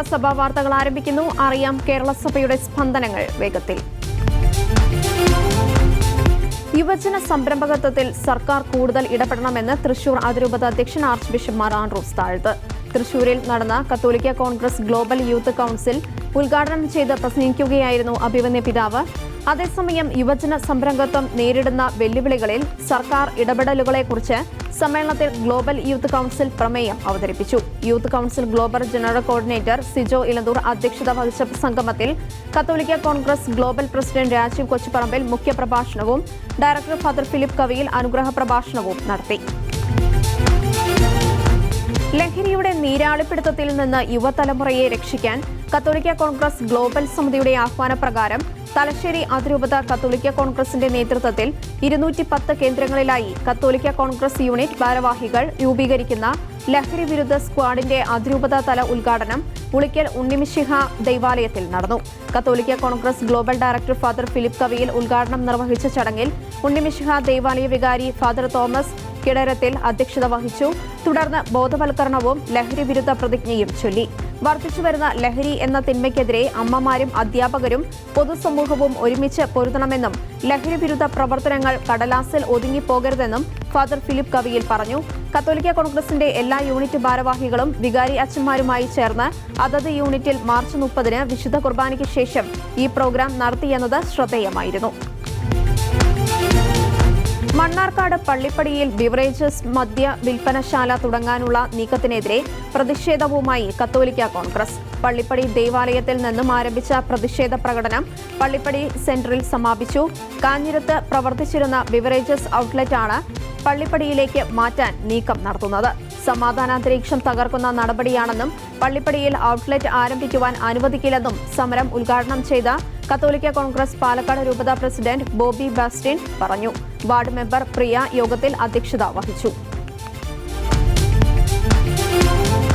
കേരള സഭ വാർത്തകൾ ആരംഭിക്കുന്നു. അറിയാം കേരള സഭയുടെ സ്പന്ദനങ്ങൾ വേഗത്തിൽ. യുവജന സംരംഭകത്വത്തിൽ സർക്കാർ കൂടുതൽ ഇടപെടണമെന്ന് തൃശൂർ അതിരൂപത അധ്യക്ഷൻ archbishop Mar Andrews Thazhath. തൃശൂരിൽ നടന്ന കത്തോലിക്ക കോൺഗ്രസ് ഗ്ലോബൽ യൂത്ത് കൗൺസിൽ ഉദ്ഘാടനം ചെയ്ത് പ്രസംഗിക്കുകയായിരുന്നു അഭിമന്യ പിതാവ്. അതേസമയം യുവജന സംരംഭത്വം നേരിടുന്ന വെല്ലുവിളികളിൽ സർക്കാർ ഇടപെടലുകളെക്കുറിച്ച് സമ്മേളനത്തിൽ ഗ്ലോബൽ യൂത്ത് കൗൺസിൽ പ്രമേയം അവതരിപ്പിച്ചു. Youth council global general coordinator Sijo Elanthoor അധ്യക്ഷത വഹിച്ച സംഗമത്തിൽ കത്തോലിക്ക Congress global president Rajeev Kochuparambil മുഖ്യപ്രഭാഷണവും director father Philip Kaviyil അനുഗ്രഹ പ്രഭാഷണവും നടത്തി. ലഹരിയുടെ നീരാളിപ്പിടുത്തത്തിൽ നിന്ന് യുവതലമുറയെ രക്ഷിക്കാൻ കത്തോലിക്ക കോൺഗ്രസ് ഗ്ലോബൽ സമിതിയുടെ ആഹ്വാനപ്രകാരം തലശ്ശേരി അതിരൂപത കത്തോലിക്ക കോൺഗ്രസിന്റെ നേതൃത്വത്തിൽ ഇരുന്നൂറ്റി പത്ത് കേന്ദ്രങ്ങളിലായി കത്തോലിക്ക കോൺഗ്രസ് യൂണിറ്റ് ഭാരവാഹികൾ രൂപീകരിക്കുന്ന ലഹരി വിരുദ്ധ സ്ക്വാഡിന്റെ അതിരൂപത തല ഉദ്ഘാടനം പുളിക്കൽ ഉണ്ണിമിശിഹ ദൈവാലയത്തിൽ നടന്നു. കത്തോലിക്ക Congress global director father Philip Kaviyil ഉദ്ഘാടനം നിർവഹിച്ച ചടങ്ങിൽ ഉണ്ണിമിശിഹ ദൈവാലയ വികാരി ഫാദർ തോമസ് കിടരത്തിൽ അധ്യക്ഷത വഹിച്ചു. തുടർന്ന് ബോധവൽക്കരണവും ലഹരി വിരുദ്ധ പ്രതിജ്ഞയും ചൊല്ലി. വർദ്ധിച്ചുവരുന്ന ലഹരി എന്ന തിന്മയ്ക്കെതിരെ അമ്മമാരും അധ്യാപകരും പൊതുസമൂഹവും ഒരുമിച്ച് പൊരുതണമെന്നും ലഹരി വിരുദ്ധ പ്രവർത്തനങ്ങൾ കടലാസിൽ ഒതുങ്ങിപ്പോകരുതെന്നും ഫാദർ ഫിലിപ്പ് കവിയിൽ പറഞ്ഞു. കത്തോലിക്ക കോൺഗ്രസിന്റെ എല്ലാ യൂണിറ്റ് ഭാരവാഹികളും വികാരി അച്ഛന്മാരുമായി ചേർന്ന് അതത് യൂണിറ്റിൽ മാർച്ച് മുപ്പതിന് വിശുദ്ധ കുർബാനയ്ക്ക് ശേഷം ഈ പ്രോഗ്രാം നടത്തിയെന്നത് ശ്രദ്ധേയമായിരുന്നു. മണ്ണാർക്കാട് പള്ളിപ്പടിയിൽ ബിവറേജസ് മദ്യ വിൽപ്പനശാല തുടങ്ങാനുള്ള നീക്കത്തിനെതിരെ പ്രതിഷേധവുമായി കത്തോലിക്ക കോൺഗ്രസ്. പള്ളിപ്പടി ദേവാലയത്തിൽ നിന്നും ആരംഭിച്ച പ്രതിഷേധ പ്രകടനം പള്ളിപ്പടി സെന്ററിൽ സമാപിച്ചു. കാഞ്ഞിരത്ത് പ്രവർത്തിച്ചിരുന്ന ബിവറേജസ് ആണ് പള്ളിപ്പടിയിലേക്ക് മാറ്റാൻ നീക്കം നടത്തുന്നത്. സമാധാനാന്തരീക്ഷം തകർക്കുന്ന നടപടിയാണെന്നും പള്ളിപ്പടിയിൽ ഔട്ട്ലെറ്റ് ആരംഭിക്കുവാൻ അനുവദിക്കില്ലെന്നും സമരം ഉദ്ഘാടനം ചെയ്ത കത്തോലിക്ക കോൺഗ്രസ് പാലക്കാട് രൂപതാ പ്രസിഡന്റ് ബോബി ബാസ്റ്റിൻ പറഞ്ഞു. വാർഡ് മെമ്പർ പ്രിയ യോഗത്തിൽ അധ്യക്ഷത വഹിച്ചു.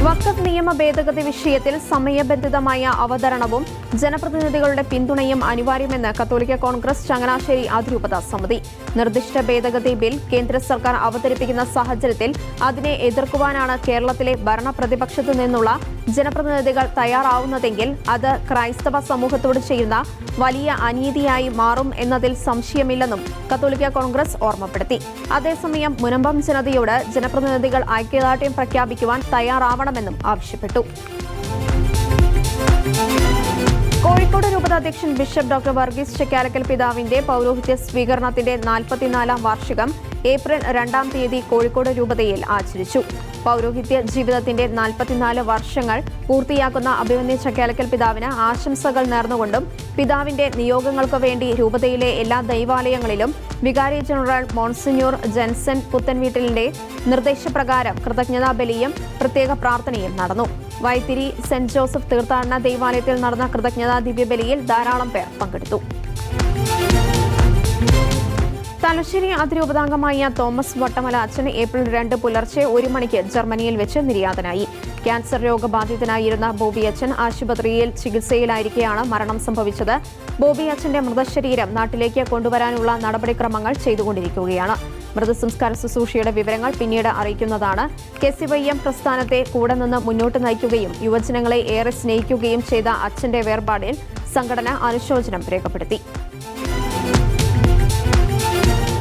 വഖഫ് നിയമ ഭേദഗതി വിഷയത്തിൽ സമയബന്ധിതമായ അവതരണവും ജനപ്രതിനിധികളുടെ പിന്തുണയും അനിവാര്യമെന്ന് കത്തോലിക്ക കോൺഗ്രസ് ചങ്ങനാശ്ശേരി അതിരൂപത സമിതി. നിർദ്ദിഷ്ട ഭേദഗതി ബിൽ കേന്ദ്ര സർക്കാർ അവതരിപ്പിക്കുന്ന സാഹചര്യത്തിൽ അതിനെ എതിർക്കുവാനാണ് കേരളത്തിലെ ഭരണ പ്രതിപക്ഷത്തു നിന്നുള്ള ജനപ്രതിനിധികൾ തയ്യാറാവുന്നതെങ്കിൽ അത് ക്രൈസ്തവ സമൂഹത്തോട് ചെയ്യുന്ന വലിയ അനീതിയായി മാറും എന്നതിൽ സംശയമില്ലെന്നും കത്തോലിക്ക കോൺഗ്രസ് ഓർമ്മപ്പെടുത്തി. അതേസമയം മുനമ്പം ജനതയോട് ജനപ്രതിനിധികൾ ഐക്യദാർഢ്യം പ്രഖ്യാപിക്കുവാൻ തയ്യാറാവണമെന്നും ആവശ്യപ്പെട്ടു. കോഴിക്കോട് രൂപതാധ്യക്ഷൻ ബിഷപ്പ് ഡോക്ടർ വർഗീസ് ചെക്കാലക്കൽ പിതാവിന്റെ പൗരോഹിത്യ സ്വീകരണത്തിന്റെ നാൽപ്പത്തിനാലാം വാർഷികം ഏപ്രിൽ രണ്ടാം തീയതി കോഴിക്കോട് രൂപതയിൽ ആചരിച്ചു. പൗരോഹിത്യ ജീവിതത്തിന്റെ നാൽപ്പത്തിനാല് വർഷങ്ങൾ പൂർത്തിയാക്കുന്ന അഭിമന്യ ചക്കാലക്കൽ പിതാവിന് ആശംസകൾ നേർന്നുകൊണ്ടും പിതാവിന്റെ നിയോഗങ്ങൾക്ക് വേണ്ടി രൂപതയിലെ എല്ലാ ദൈവാലയങ്ങളിലും വികാരി ജനറൽ മോൺസിഞ്ഞൂർ ജെൻസൺ പുത്തൻവീട്ടിലിന്റെ നിർദ്ദേശപ്രകാരം കൃതജ്ഞതാ ബലിയും പ്രത്യേക പ്രാർത്ഥനയും നടന്നു. വൈത്തിരി സെന്റ് ജോസഫ് തീർത്ഥാടന ദേവാലയത്തിൽ നടന്ന കൃതജ്ഞതാ ദിവ്യബലിയിൽ ധാരാളം പേർ പങ്കെടുത്തു. തലശ്ശേരി അതിരൂപതാംഗമായ തോമസ് വട്ടമല അച്ഛൻ ഏപ്രിൽ രണ്ട് പുലർച്ചെ ഒരു മണിക്ക് ജർമ്മനിയിൽ വെച്ച് നിര്യാതനായി. ക്യാൻസർ രോഗബാധിതനായിരുന്ന ബോബി അച്ഛൻ ആശുപത്രിയിൽ ചികിത്സയിലായിരിക്കെയാണ് മരണം സംഭവിച്ചത്. ബോബി അച്ഛന്റെ മൃതശരീരം നാട്ടിലേക്ക് കൊണ്ടുവരാനുള്ള നടപടിക്രമങ്ങൾ ചെയ്തുകൊണ്ടിരിക്കുകയാണ്. മൃതസംസ്കാര ശുശ്രൂഷയുടെ വിവരങ്ങൾ പിന്നീട് അറിയിക്കുന്നതാണ്. കെ സി വൈ എം പ്രസ്ഥാനത്തെ കൂടെ നിന്ന് മുന്നോട്ട് നയിക്കുകയും യുവജനങ്ങളെ ഏറെ സ്നേഹിക്കുകയും ചെയ്ത അച്ഛന്റെ വേർപാടിൽ സംഘടന അനുശോചനം രേഖപ്പെടുത്തി.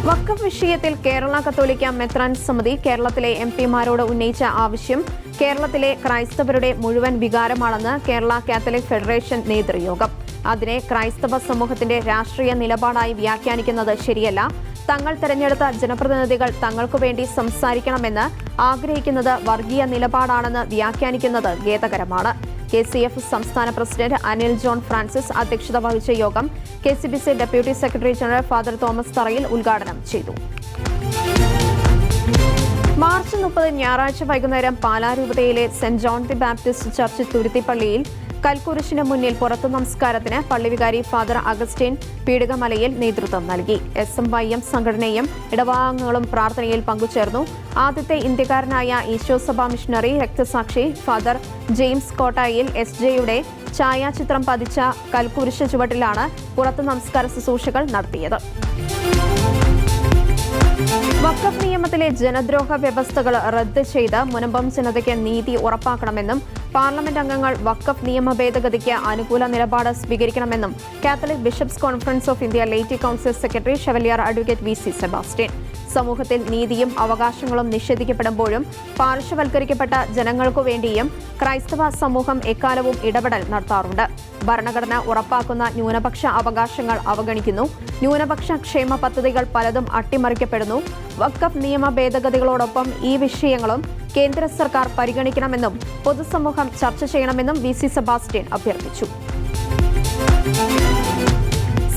വക്കം വിഷയത്തിൽ കേരള കത്തോലിക്ക മെത്രാൻ സമിതി കേരളത്തിലെ എം പിമാരോട് ഉന്നയിച്ച ആവശ്യം കേരളത്തിലെ ക്രൈസ്തവരുടെ മുഴുവൻ വികാരമാണെന്ന് കേരള കാത്തലിക് ഫെഡറേഷൻ നേതൃയോഗം. അതിനെ ക്രൈസ്തവ സമൂഹത്തിന്റെ രാഷ്ട്രീയ നിലപാടായി വ്യാഖ്യാനിക്കുന്നത് ശരിയല്ല. തങ്ങൾ തെരഞ്ഞെടുത്ത ജനപ്രതിനിധികൾ തങ്ങൾക്കു വേണ്ടി സംസാരിക്കണമെന്ന് ആഗ്രഹിക്കുന്നത് വർഗീയ നിലപാടാണെന്ന് വ്യാഖ്യാനിക്കുന്നത് ഖേദകരമാണ്. കെ സി എഫ് സംസ്ഥാന പ്രസിഡന്റ് അനിൽ ജോൺ ഫ്രാൻസിസ് അധ്യക്ഷത വഹിച്ച യോഗം K C B C deputy secretary general father Thomas Tharayil ഉദ്ഘാടനം ചെയ്തു. മാർച്ച് മുപ്പത് ഞായറാഴ്ച വൈകുന്നേരം പാലാരൂപതയിലെ saint John the Baptist church തുരുത്തിപ്പള്ളിയിൽ കൽക്കുരിശിന് മുന്നിൽ പുറത്തു നമസ്കാരത്തിന് പള്ളിവികാരി ഫാദർ അഗസ്റ്റിൻ പീടികമലയിൽ നേതൃത്വം നൽകി. എസ് എം വൈ എം സംഘടനയും ഇടവാംഗങ്ങളും പ്രാർത്ഥനയിൽ പങ്കുചേർന്നു. ആദ്യത്തെ ഇന്ത്യക്കാരനായ ഈശോസഭ മിഷണറി രക്തസാക്ഷി ഫാദർ ജെയിംസ് കോട്ടായിൽ എസ് ജെയുടെ ഛായാചിത്രം പതിച്ച കൽക്കുരിശ് ചുവട്ടിലാണ് പുറത്തു നമസ്കാര ശുശ്രൂഷകൾ നടത്തിയത്. വഖഫ് നിയമത്തിലെ ജനദ്രോഹ വ്യവസ്ഥകൾ റദ്ദ് ചെയ്ത് മുനമ്പം ജനതയ്ക്ക് നീതി ഉറപ്പാക്കണമെന്നും പാർലമെന്റ് അംഗങ്ങൾ വഖഫ് നിയമ ഭേദഗതിക്ക് അനുകൂല നിലപാട് സ്വീകരിക്കണമെന്നും Catholic bishops conference of India laity council secretary chevalier advocate V C Sebastian. സമൂഹത്തിൽ നീതിയും അവകാശങ്ങളും നിഷേധിക്കപ്പെടുമ്പോഴും പാർശ്വവൽക്കരിക്കപ്പെട്ട ജനങ്ങൾക്കു വേണ്ടിയും ക്രൈസ്തവ സമൂഹം എക്കാലവും ഇടപെടൽ നടത്താറുണ്ട്. ഭരണഘടന ഉറപ്പാക്കുന്ന ന്യൂനപക്ഷ അവകാശങ്ങൾ അവഗണിക്കുന്നു. ന്യൂനപക്ഷ ക്ഷേമ പദ്ധതികൾ പലതും അട്ടിമറിക്കപ്പെടുന്നു. വക്കഫ് നിയമ ഭേദഗതികളോടൊപ്പം ഈ വിഷയങ്ങളും കേന്ദ്ര സർക്കാർ പരിഗണിക്കണമെന്നും പൊതുസമൂഹം ചർച്ച ചെയ്യണമെന്നും വി സി സെബാസ്റ്റ്യൻ അഭ്യർത്ഥിച്ചു.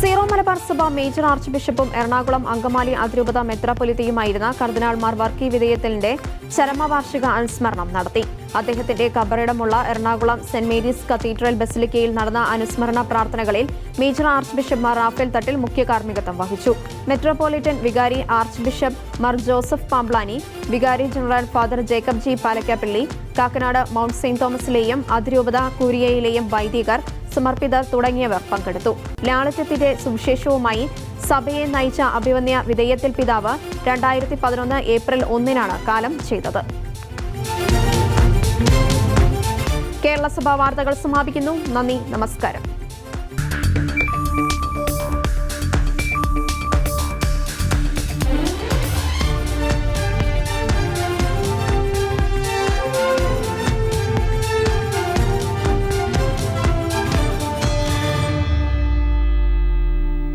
സീറോ മലബാർ സഭ മേജർ ആർച്ച് ബിഷപ്പും എറണാകുളം അങ്കമാലി അതിരൂപത മെത്രാപൊലിത്തയുമായിരുന്ന കർദിനാൾമാർ വർക്കി വിധേയത്തിന്റെ ചരമവാർഷിക അനുസ്മരണം നടത്തി. അദ്ദേഹത്തിന്റെ കബറിടമുള്ള എറണാകുളം സെന്റ് മേരീസ് കത്തീഡ്രൽ ബസിലിക്കയിൽ നടന്ന അനുസ്മരണ പ്രാർത്ഥനകളിൽ major archbishop Mar Rafale Thattil മുഖ്യ കാർമ്മികത്വം വഹിച്ചു. മെട്രോപൊളിറ്റൻ വികാരി archbishop Mar Joseph Pamplany വികാരി general father Jacob G Palakkappilly Kakkanad mount saint തോമസിലെയും അതിരൂപത കൂരിയയിലെയും വൈദികർ സമർപ്പിതർ തുടങ്ങിയവർ പങ്കെടുത്തു. ലാളിത്യത്തിന്റെ സുവിശേഷവുമായി സഭയെ നയിച്ച അഭിവന്യ വിധേയത്തിൽ പിതാവ് രണ്ടായിരത്തി പതിനൊന്ന് ഏപ്രിൽ ഒന്നിനാണ് കാലം ചെയ്തത്. കേരള സഭാ വാർത്തകൾ സമാപിക്കുന്നു. നന്ദി നമസ്കാരം.